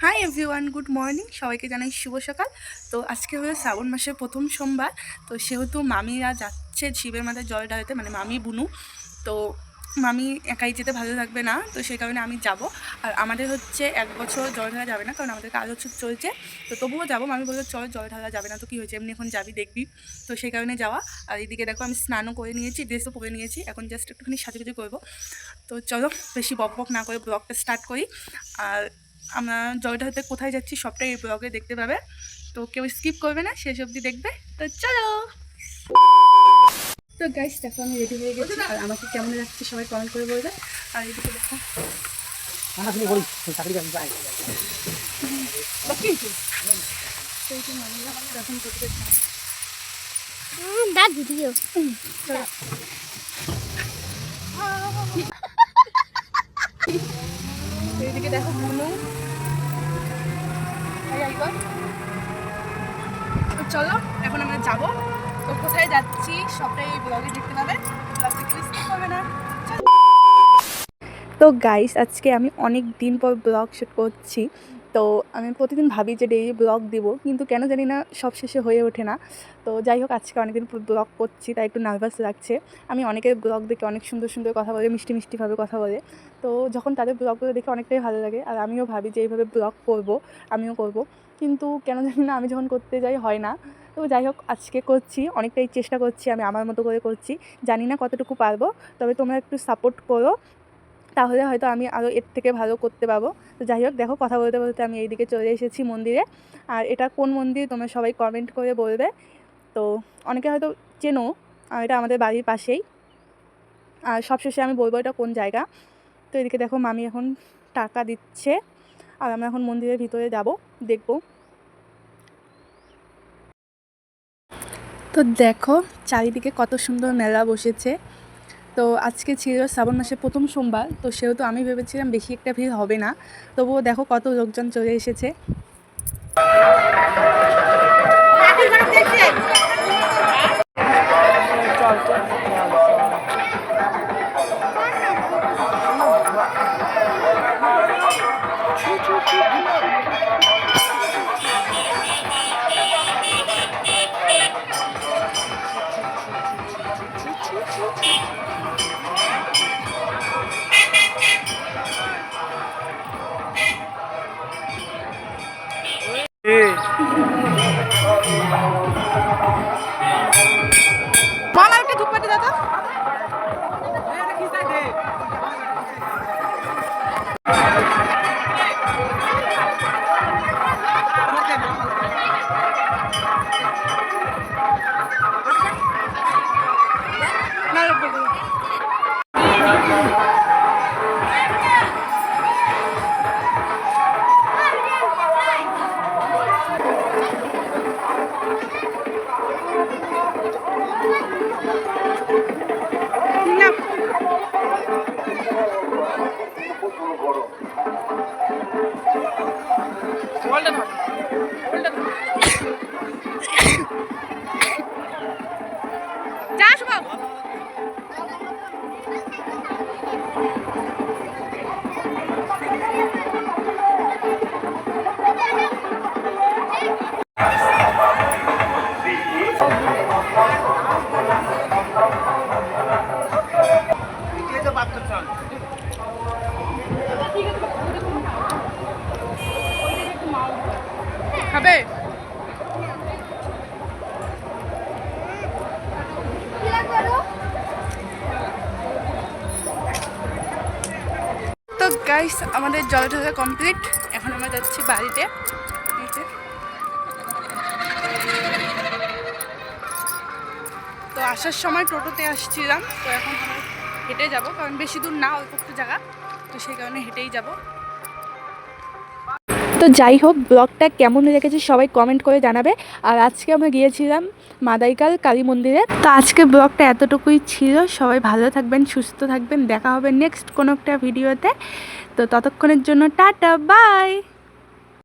Hi everyone good morning সবাইকে জানাই শুভ সকাল। তো আজকে হলো শ্রাবণ মাসের প্রথম সোমবার। তো সেহেতু মামিরা যাচ্ছে শিবের মাথায় জল ঢালতে মানে মামি বুনু। তো মামি একাই যেতে ভালো লাগবে না, তো সেই কারণে আমি যাব। আর আমাদের হচ্ছে এক বছর জল ঢালা যাবে না, কারণ আমাদের কাজ হচ্ছে চলছে। তো তবুও যাব, মামি বলল, চল জল ঢালা যাবে না, তো কী হয়েছে? এমনি এখন যাবি দেখবি। তো সেই কারণে যাওয়া। আর এদিকে দেখো, আমি স্নানও করে নিয়েছি, ড্রেসও পরে নিয়েছি, এখন জাস্ট একটুখানি সাজুগুজু করব। তো চলো, বেশি বক বক না করে ব্লগটা স্টার্ট করি। আর আমরা জলটা হতে কোথায় যাচ্ছি সবটাই এই ব্লগে দেখতে পাবে। তো কেউ স্কিপ করবে না, শেষ অবধি দেখবে। তো চলো! তো গাইস দেখো আমি রেডি হয়ে গেছি আর আমাকে কেমন লাগছে সবাই কমেন্ট করে বলবে আর এদিকে দেখো. চলো। এইদিকে দেখো। তো চলো এখন আমরা যাব তো কোথায় যাচ্ছি সবটাই ব্লগে দেখতে না। তো গাইস আজকে আমি অনেক দিন পর ব্লগ শ্যুট করছি। তো আমি প্রতিদিন ভাবি যে ডেইলি ব্লগ দিব, কিন্তু কেন জানি না সব শেষে হয়ে ওঠে না। তো যাই হোক, আজকে অনেকদিন ব্লগ করছি, তাই একটু নার্ভাস লাগছে। আমি অনেকের ব্লগ দেখে অনেক সুন্দর সুন্দর কথা বলে, মিষ্টি মিষ্টিভাবে কথা বলে। তো যখন তাদের ব্লগগুলো দেখে অনেকটাই ভালো লাগে, আর আমিও ভাবি যে এইভাবে ব্লগ করব, আমিও করব। কিন্তু কেন জানি না, আমি যখন করতে যাই হয় না। তো যাই হোক, আজকে করছি, অনেকটাই চেষ্টা করছি আমি আমার মতো করে করছি। জানি না কতটুকু পারব, তবে তোমরা একটু সাপোর্ট করো। তাহলে হয়তো আমি আরও এর থেকে ভালো করতে পারব। তো যাই হোক, দেখো কথা বলতে বলতে আমি এইদিকে চলে এসেছি মন্দিরে। আর এটা কোন মন্দির তোমরা সবাই কমেন্ট করে বলবে। তো অনেকে হয়তো চেনো, আর এটা আমাদের বাড়ির পাশেই। আর সবশেষে আমি বলব এটা কোন জায়গা। তো এদিকে দেখো, মামি এখন টাকা দিচ্ছে। আর আমরা এখন মন্দিরের ভিতরে যাব, দেখব। তো দেখো চারিদিকে কত সুন্দর মেলা বসেছে। তো আজকে ছিল শ্রাবণ মাসের প্রথম সোমবার, তো সেহেতু আমি ভেবেছিলাম বেশি একটা ভিড় হবে না। তবুও দেখো কত লোকজন চলে এসেছে। Thank you. খাবে? তো গাইস আমাদের জল ঢালা কমপ্লিট এখন আমরা যাচ্ছি বাড়িতে। তো আসার সময় টোটোতে আসছিলাম। তো এখন হেঁটে যাব, কারণ বেশি দূর না, অল্প একটু জায়গা। তো সেই কারণে হেঁটেই যাব। তো যাই হোক, ব্লগটা কেমন লেগেছে সবাই কমেন্ট করে জানাবে। আর আজকে আমরা গিয়েছিলাম মাদাইকাল কালী মন্দিরে। তো আজকে ব্লগটা এতটুকুই ছিল। সবাই ভালো থাকবেন, সুস্থ থাকবেন। দেখা হবে নেক্সট কোনো একটা ভিডিওতে তো। ততক্ষণের জন্য টাটা বাই